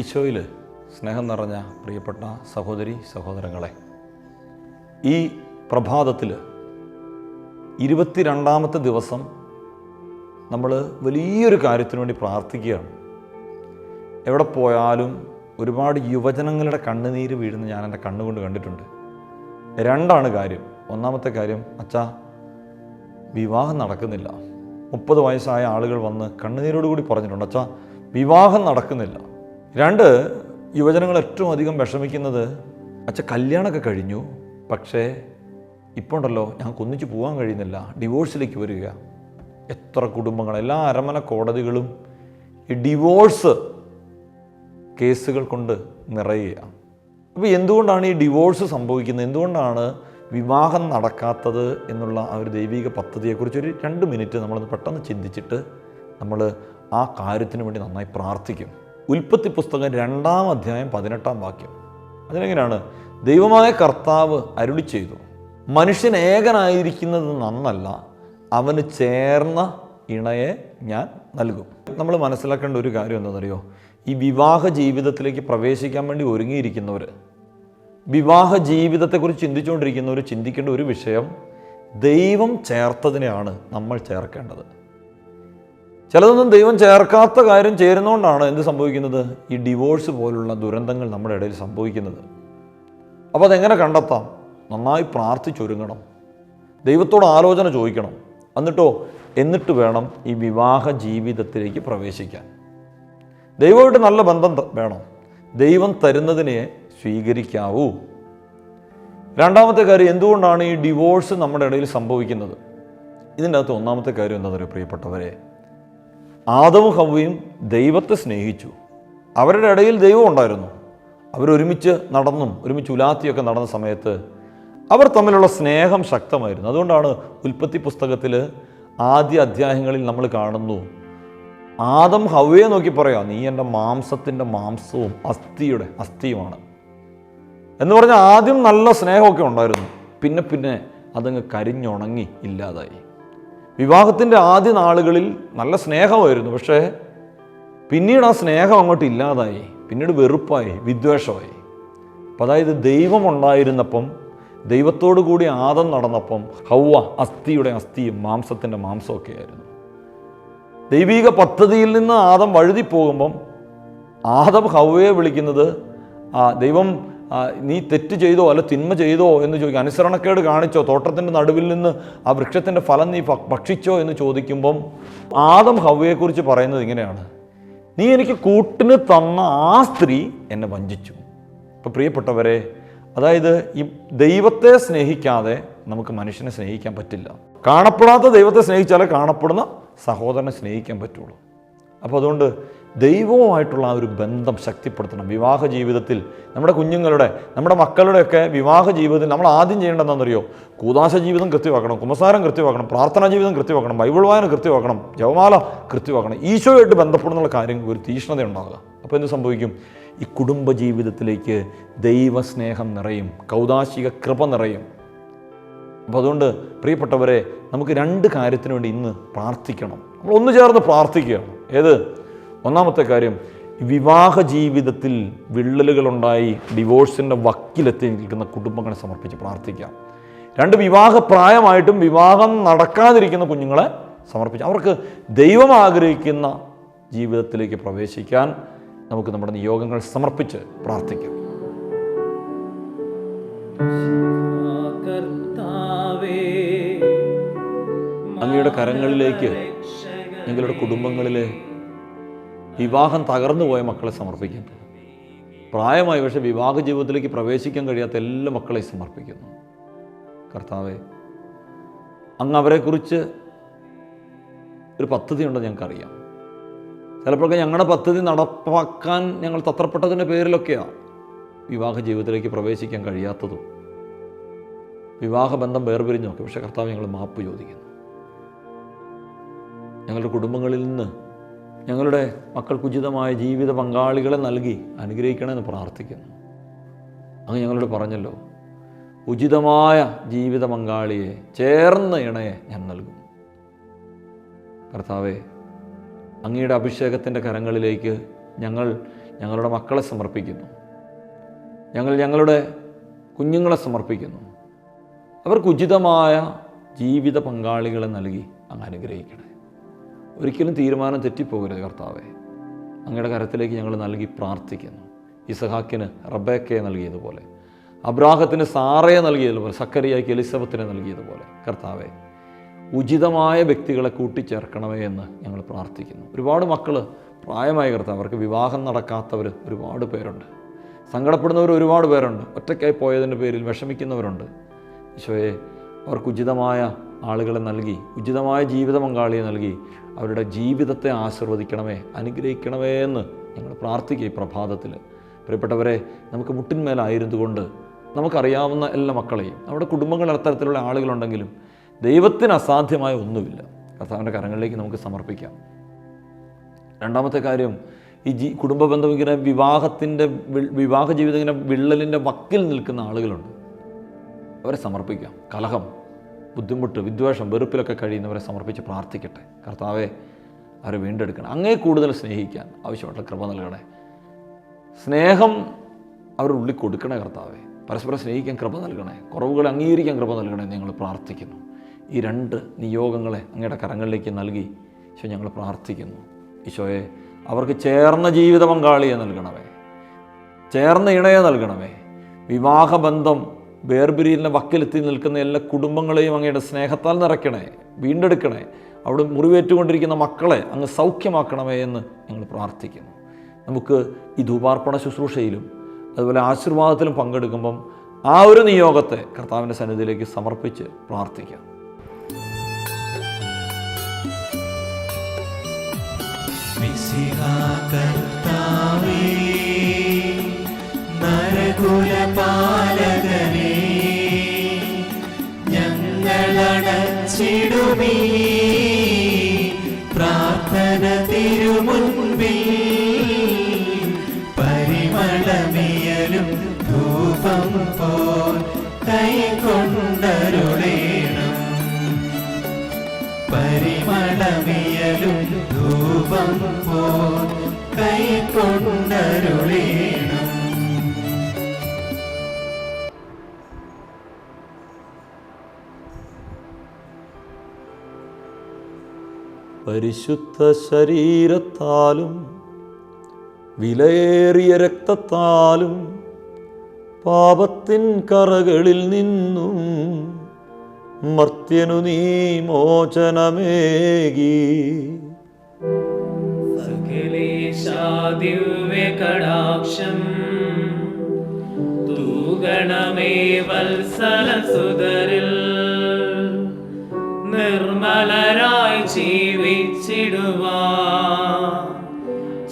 ഈശോയിൽ സ്നേഹം നിറഞ്ഞ പ്രിയപ്പെട്ട സഹോദരി സഹോദരങ്ങളെ ഈ പ്രഭാതത്തിൽ ഇരുപത്തിരണ്ടാമത്തെ ദിവസം നമ്മൾ വലിയൊരു കാര്യത്തിന് വേണ്ടി പ്രാർത്ഥിക്കുകയാണ്. എവിടെ പോയാലും ഒരുപാട് യുവജനങ്ങളുടെ കണ്ണുനീര് വീഴുന്ന ഞാൻ എന്റെ കണ്ണുകൊണ്ട് കണ്ടിട്ടുണ്ട്. രണ്ടാണ് കാര്യം. ഒന്നാമത്തെ കാര്യം അച്ഛാ വിവാഹം നടക്കുന്നില്ല. മുപ്പത് വയസ്സായ ആളുകൾ വന്ന് കണ്ണുനീരോടുകൂടി പറഞ്ഞിട്ടുണ്ട് അച്ഛാ വിവാഹം നടക്കുന്നില്ല. രണ്ട് യുവജനങ്ങൾ ഏറ്റവും അധികം വിഷമിക്കുന്നത് അച്ഛ കല്യാണമൊക്കെ കഴിഞ്ഞു. പക്ഷേ ഇപ്പോൾ ഉണ്ടല്ലോ ഞങ്ങൾക്ക് ഒന്നിച്ച് പോകാൻ കഴിയുന്നില്ല. ഡിവോഴ്സിലേക്ക് വരിക. എത്ര കുടുംബങ്ങൾ എല്ലാ അരമന കോടതികളും ഈ ഡിവോഴ്സ് കേസുകൾ കൊണ്ട് നിറയുക. അപ്പോൾ എന്തുകൊണ്ടാണ് ഈ ഡിവോഴ്സ് സംഭവിക്കുന്നത്? എന്തുകൊണ്ടാണ് വിവാഹം നടക്കാത്തത് എന്നുള്ള ആ ഒരു ദൈവിക പദ്ധതിയെക്കുറിച്ച് ഒരു രണ്ട് മിനിറ്റ് നമ്മളൊന്ന് പെട്ടെന്ന് ചിന്തിച്ചിട്ട് നമ്മൾ ആ കാര്യത്തിന് വേണ്ടി നന്നായി പ്രാർത്ഥിക്കും. ഉൽപ്പത്തി പുസ്തകം രണ്ടാം അധ്യായം പതിനെട്ടാം വാക്യം. അതിനെങ്ങനെയാണ് ദൈവമായ കർത്താവ് അരുളി ചെയ്തു മനുഷ്യൻ ഏകനായിരിക്കുന്നത് നന്നല്ല അവന് ചേർന്ന ഇണയെ ഞാൻ നൽകും. നമ്മൾ മനസ്സിലാക്കേണ്ട ഒരു കാര്യം എന്താണെന്നറിയോ? ഈ വിവാഹ ജീവിതത്തിലേക്ക് പ്രവേശിക്കാൻ വേണ്ടി ഒരുങ്ങിയിരിക്കുന്നവർ വിവാഹ ജീവിതത്തെക്കുറിച്ച് ചിന്തിച്ചുകൊണ്ടിരിക്കുന്നവർ ചിന്തിക്കേണ്ട ഒരു വിഷയം ദൈവം ചേർത്തതിനെയാണ് നമ്മൾ ചേർക്കേണ്ടത്. ചിലതൊന്നും ദൈവം ചേർക്കാത്ത കാര്യം ചേരുന്നതുകൊണ്ടാണ് എന്ത് സംഭവിക്കുന്നത്? ഈ ഡിവോഴ്സ് പോലുള്ള ദുരന്തങ്ങൾ നമ്മുടെ ഇടയിൽ സംഭവിക്കുന്നത്. അപ്പോൾ അതെങ്ങനെ കണ്ടെത്താം? നന്നായി പ്രാർത്ഥിച്ചൊരുങ്ങണം. ദൈവത്തോട് ആലോചന ചോദിക്കണം. എന്നിട്ടോ എന്നിട്ട് വേണം ഈ വിവാഹ ജീവിതത്തിലേക്ക് പ്രവേശിക്കാൻ. ദൈവമായിട്ട് നല്ല ബന്ധം വേണം. ദൈവം തരുന്നതിനെ സ്വീകരിക്കാവൂ. രണ്ടാമത്തെ കാര്യം എന്തുകൊണ്ടാണ് ഈ ഡിവോഴ്സ് നമ്മുടെ ഇടയിൽ സംഭവിക്കുന്നത്? ഇതിന്റെ അകത്ത് ഒന്നാമത്തെ കാര്യം എന്താ പറയുക പ്രിയപ്പെട്ടവരെ? ആദവും ഹവയും ദൈവത്തെ സ്നേഹിച്ചു. അവരുടെ ഇടയിൽ ദൈവം ഉണ്ടായിരുന്നു. അവരൊരുമിച്ച് നടന്നും ഒരുമിച്ച് ഉലാത്തിയൊക്കെ നടന്ന സമയത്ത് അവർ തമ്മിലുള്ള സ്നേഹം ശക്തമായിരുന്നു. അതുകൊണ്ടാണ് ഉൽപ്പത്തി പുസ്തകത്തിൽ ആദ്യ അധ്യായങ്ങളിൽ നമ്മൾ കാണുന്നു ആദം ഹവയെ നോക്കി പറയാം നീ എന്റെ മാംസത്തിന്റെ മാംസവും അസ്ഥിയുടെ അസ്ഥിയുമാണ്. എന്ന് പറഞ്ഞാൽ ആദ്യം നല്ല സ്നേഹമൊക്കെ ഉണ്ടായിരുന്നു. പിന്നെ പിന്നെ അതങ്ങ് കരിഞ്ഞുണങ്ങി ഇല്ലാതായി. വിവാഹത്തിന്റെ ആദ്യ നാളുകളിൽ നല്ല സ്നേഹമായിരുന്നു. പക്ഷേ പിന്നീട് ആ സ്നേഹം അങ്ങോട്ട് ഇല്ലാതായി. പിന്നീട് വെറുപ്പായി വിദ്വേഷമായി. അപ്പം അതായത് ദൈവം ഉണ്ടായിരുന്നപ്പം ദൈവത്തോടു കൂടി ആദം നടന്നപ്പം ഹൗവ അസ്ഥിയുടെ അസ്ഥിയും മാംസത്തിന്റെ മാംസമൊക്കെ ആയിരുന്നു ദൈവിക പദ്ധതിയിൽ നിന്ന് ആദം വഴുതി പോകുമ്പം ആദം ഹൗവയെ വിളിക്കുന്നത് ദൈവം നീ തെറ്റ് ചെയ്തോ അല്ല തിന്മ ചെയ്തോ എന്ന് ചോദിക്കും. അനുസരണക്കേട് കാണിച്ചോ തോട്ടത്തിന്റെ നടുവിൽ നിന്ന് ആ വൃക്ഷത്തിന്റെ ഫലം നീ ഭക്ഷിച്ചോ എന്ന് ചോദിക്കുമ്പം ആദം ഹവയെക്കുറിച്ച് പറയുന്നത് ഇങ്ങനെയാണ്. നീ എനിക്ക് കൂട്ടിന് തന്ന ആ സ്ത്രീ എന്നെ വഞ്ചിച്ചു. ഇപ്പം പ്രിയപ്പെട്ടവരെ അതായത് ഈ ദൈവത്തെ സ്നേഹിക്കാതെ നമുക്ക് മനുഷ്യനെ സ്നേഹിക്കാൻ പറ്റില്ല. കാണപ്പെടാത്ത ദൈവത്തെ സ്നേഹിച്ചാലേ കാണപ്പെടുന്ന സഹോദരനെ സ്നേഹിക്കാൻ പറ്റുള്ളൂ. അപ്പോൾ അതുകൊണ്ട് ദൈവവുമായിട്ടുള്ള ആ ഒരു ബന്ധം ശക്തിപ്പെടുത്തണം. വിവാഹ ജീവിതത്തിൽ നമ്മുടെ കുഞ്ഞുങ്ങളുടെ നമ്മുടെ മക്കളുടെയൊക്കെ വിവാഹ ജീവിതത്തിൽ നമ്മൾ ആദ്യം ചെയ്യേണ്ടതെന്നറിയോ കൂതാശ ജീവിതം കൃത്യമാക്കണം കുമസാരം കൃത്യമാക്കണം പ്രാർത്ഥനാ ജീവിതം കൃത്യമാക്കണം ബൈബിൾ വായന കൃത്യമാക്കണം ജവമാല കൃത്യമാക്കണം ഈശോയായിട്ട് ബന്ധപ്പെടുന്ന കാര്യങ്ങൾ ഒരു തീഷ്ണത ഉണ്ടാകുക അപ്പോൾ എന്ത് സംഭവിക്കും? ഈ കുടുംബ ജീവിതത്തിലേക്ക് ദൈവസ്നേഹം നിറയും കൗതാശിക കൃപ നിറയും. അപ്പോൾ അതുകൊണ്ട് പ്രിയപ്പെട്ടവരെ നമുക്ക് രണ്ട് കാര്യത്തിന് വേണ്ടി ഇന്ന് പ്രാർത്ഥിക്കണം. നമ്മൾ ഒന്ന് ചേർന്ന് പ്രാർത്ഥിക്കുകയാണ്. ഏത്? ഒന്നാമത്തെ കാര്യം വിവാഹ ജീവിതത്തിൽ വിള്ളലുകളുണ്ടായി ഡിവോഴ്സിന്റെ വക്കിലെത്തി നിൽക്കുന്ന കുടുംബങ്ങളെ സമർപ്പിച്ച് പ്രാർത്ഥിക്കാം. രണ്ട് വിവാഹ പ്രായമായിട്ടും വിവാഹം നടക്കാതിരിക്കുന്ന കുഞ്ഞുങ്ങളെ സമർപ്പിച്ച് അവർക്ക് ദൈവം ആഗ്രഹിക്കുന്ന ജീവിതത്തിലേക്ക് പ്രവേശിക്കാൻ നമുക്ക് നമ്മുടെ നിയോഗങ്ങൾ സമർപ്പിച്ച് പ്രാർത്ഥിക്കാം. അങ്ങയുടെ കരങ്ങളിലേക്ക് ഞങ്ങളുടെ കുടുംബങ്ങളിലെ വിവാഹം തകർന്നു പോയ മക്കളെ സമർപ്പിക്കുന്നു പ്രായമായി പക്ഷേ വിവാഹ ജീവിതത്തിലേക്ക് പ്രവേശിക്കാൻ കഴിയാത്ത എല്ലാ മക്കളെയും സമർപ്പിക്കുന്നു. കർത്താവെ അങ്ങ് അവരെക്കുറിച്ച് ഒരു പദ്ധതി ഉണ്ടെന്ന് ഞങ്ങൾക്കറിയാം. ചിലപ്പോഴൊക്കെ ഞങ്ങളുടെ പദ്ധതി നടപ്പാക്കാൻ ഞങ്ങൾ തത്രപ്പെട്ടതിന്റെ പേരിലൊക്കെയാണ് വിവാഹ ജീവിതത്തിലേക്ക് പ്രവേശിക്കാൻ കഴിയാത്തതും. വിവാഹബന്ധം വേർപിരിഞ്ഞൊക്കെ പക്ഷേ കർത്താവ് ഞങ്ങൾ മാപ്പ് ചോദിക്കുന്നു. ഞങ്ങളുടെ കുടുംബങ്ങളിൽ നിന്ന് ഞങ്ങളുടെ മക്കൾക്ക് ഉചിതമായ ജീവിത പങ്കാളികളെ നൽകി അനുഗ്രഹിക്കണമെന്ന് പ്രാർത്ഥിക്കുന്നു. അങ്ങ് ഞങ്ങളോട് പറഞ്ഞല്ലോ ഉചിതമായ ജീവിത പങ്കാളിയെ ചേർന്ന ഇണയെ ഞാൻ നൽകും. കർത്താവെ അങ്ങയുടെ അഭിഷേകത്തിന്റെ കരങ്ങളിലേക്ക് ഞങ്ങൾ ഞങ്ങളുടെ മക്കളെ സമർപ്പിക്കുന്നു. ഞങ്ങൾ ഞങ്ങളുടെ കുഞ്ഞുങ്ങളെ സമർപ്പിക്കുന്നു. അവർക്ക് ഉചിതമായ ജീവിത പങ്കാളികളെ നൽകി അങ്ങ് അനുഗ്രഹിക്കണേ ഒരിക്കലും തീരുമാനം തെറ്റിപ്പോകരുത് കർത്താവെ. അങ്ങയുടെ കരത്തിലേക്ക് ഞങ്ങൾ നൽകി പ്രാർത്ഥിക്കുന്നു. ഇസഹാക്കിന് റബേക്കയെ നൽകിയതുപോലെ അബ്രാഹത്തിന് സാറയെ നൽകിയതുപോലെ സക്കരിയാക്കി എലിസബത്തിനെ നൽകിയതുപോലെ കർത്താവെ ഉചിതമായ വ്യക്തികളെ കൂട്ടിച്ചേർക്കണമേ എന്ന് ഞങ്ങൾ പ്രാർത്ഥിക്കുന്നു. ഒരുപാട് മക്കൾ പ്രായമായി കർത്താവ് അവർക്ക് വിവാഹം നടക്കാത്തവർ ഒരുപാട് പേരുണ്ട്. സങ്കടപ്പെടുന്നവർ ഒരുപാട് പേരുണ്ട്. ഒറ്റയ്ക്കായി പോയതിന്റെ പേരിൽ വിഷമിക്കുന്നവരുണ്ട്. ഈശോയെ അവർക്ക് ഉചിതമായ ആളുകളെ നൽകി ഉചിതമായ ജീവിത പങ്കാളിയെ നൽകി അവരുടെ ജീവിതത്തെ ആശീർവദിക്കണമേ അനുഗ്രഹിക്കണമേ എന്ന് ഞങ്ങൾ പ്രാർത്ഥിക്കുക ഈ പ്രഭാതത്തിൽ. പ്രിയപ്പെട്ടവരെ നമുക്ക് മുട്ടിന്മേലായിരുന്നുകൊണ്ട് നമുക്കറിയാവുന്ന എല്ലാ മക്കളെയും നമ്മുടെ കുടുംബങ്ങൾ അത്തരത്തിലുള്ള ആളുകളുണ്ടെങ്കിലും ദൈവത്തിന് അസാധ്യമായ ഒന്നുമില്ല. കർത്താവിന്റെ കരങ്ങളിലേക്ക് നമുക്ക് സമർപ്പിക്കാം. രണ്ടാമത്തെ കാര്യം ഈ ജി കുടുംബ ബന്ധം ഇങ്ങനെ വിവാഹത്തിന്റെ വിവാഹ ജീവിതം ഇങ്ങനെ വിള്ളലിന്റെ വക്കിൽ നിൽക്കുന്ന ആളുകളുണ്ട്. അവരെ സമർപ്പിക്കാം. കലഹം. ബുദ്ധിമുട്ട് വിദ്വേഷം വെറുപ്പിലൊക്കെ കഴിയുന്നവരെ സമർപ്പിച്ച് പ്രാർത്ഥിക്കട്ടെ. കർത്താവെ അവരെ വീണ്ടെടുക്കണം. അങ്ങേ കൂടുതൽ സ്നേഹിക്കാൻ ആവശ്യമായിട്ടുള്ള കൃപ നൽകണേ. സ്നേഹം അവരുടെ ഉള്ളിൽ കൊടുക്കണേ കർത്താവെ. പരസ്പരം സ്നേഹിക്കാൻ കൃപ നൽകണേ. കുറവുകളെ അംഗീകരിക്കാൻ കൃപ നൽകണേ ഞങ്ങൾ പ്രാർത്ഥിക്കുന്നു. ഈ രണ്ട് നിയോഗങ്ങളെ അങ്ങയുടെ കരങ്ങളിലേക്ക് നൽകി ഈശോ ഞങ്ങൾ പ്രാർത്ഥിക്കുന്നു. ഈശോയെ അവർക്ക് ചേർന്ന ജീവിത പങ്കാളിയെ നൽകണമേ. ചേർന്ന ഇണയെ നൽകണമേ. വിവാഹബന്ധം വേർപിരിയലിന്റെ വക്കിലെത്തി നിൽക്കുന്ന എല്ലാ കുടുംബങ്ങളെയും അങ്ങയുടെ സ്നേഹത്താൽ നിറയ്ക്കണേ വീണ്ടെടുക്കണേ. അവിടെ മുറിവേറ്റുകൊണ്ടിരിക്കുന്ന മക്കളെ അങ്ങ് സൗഖ്യമാക്കണമേ എന്ന് ഞങ്ങൾ പ്രാർത്ഥിക്കുന്നു. നമുക്ക് ഈ ധൂപാർപ്പണ ശുശ്രൂഷയിലും അതുപോലെ ആശീർവാദത്തിലും പങ്കെടുക്കുമ്പം ആ ഒരു നിയോഗത്തെ കർത്താവിന്റെ സന്നിധിയിലേക്ക് സമർപ്പിച്ച് പ്രാർത്ഥിക്കാം. കർത്താവേ നരകുലപാലകനേ പ്രാർത്ഥന തിരുമുൻപിൽ പരിമളമിയലും ധൂപം പോൽ കൈകൊണ്ടരുളേണം. പരിമളമിയലും ധൂപം പരിശുദ്ധ ശരീരത്താലും വിലയേറിയ രക്തത്താലും പാപത്തിൻ കറകളിൽ നിന്നും മർത്യനു നീ മോചനമേകി. സകലേശാദിവ്യകടാക്ഷം തൂഗണമേ വത്സലസുതരിൽ നിർമ്മലരായി ജീവിച്ചിടുവാ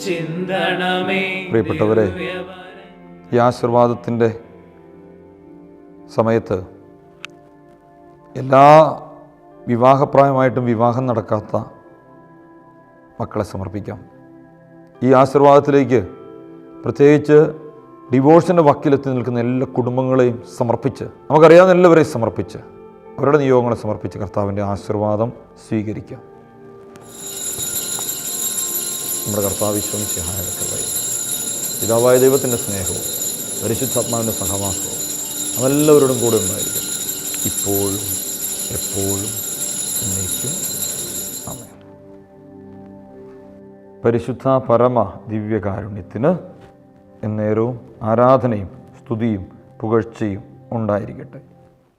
ചിന്തണമേ പ്രിയപ്പെട്ടവരെ. ഈ ആശീർവാദത്തിന്റെ സമയത്ത് എല്ലാ വിവാഹപ്രായമായിട്ടും വിവാഹം നടക്കാത്ത മക്കളെ സമർപ്പിക്കാം ഈ ആശീർവാദത്തിലേക്ക് പ്രത്യേകിച്ച് ഡിവോഴ്സിന്റെ വക്കിലെത്തി നിൽക്കുന്ന എല്ലാ കുടുംബങ്ങളെയും സമർപ്പിച്ച് നമുക്കറിയാവുന്ന എല്ലാവരെയും സമർപ്പിച്ച് അവരുടെ നിയോഗങ്ങളെ സമർപ്പിച്ച് കർത്താവിന്റെ ആശീർവാദം സ്വീകരിക്കാം. നമ്മുടെ കർത്താവ് വിശ്വമിശിഹായുടെ കൃപയും പിതാവായ ദൈവത്തിന്റെ സ്നേഹവും പരിശുദ്ധാത്മാവിന്റെ സഹവാസവും അതെല്ലാവരോടും കൂടെ ഉണ്ടായിരിക്കും. ഇപ്പോഴും എപ്പോഴും എന്നേക്കും. സമയം പരിശുദ്ധ പരമ ദിവ്യകാരുണ്യത്തിന് എന്നേരവും ആരാധനയും സ്തുതിയും പുകഴ്ചയും ഉണ്ടായിരിക്കട്ടെ.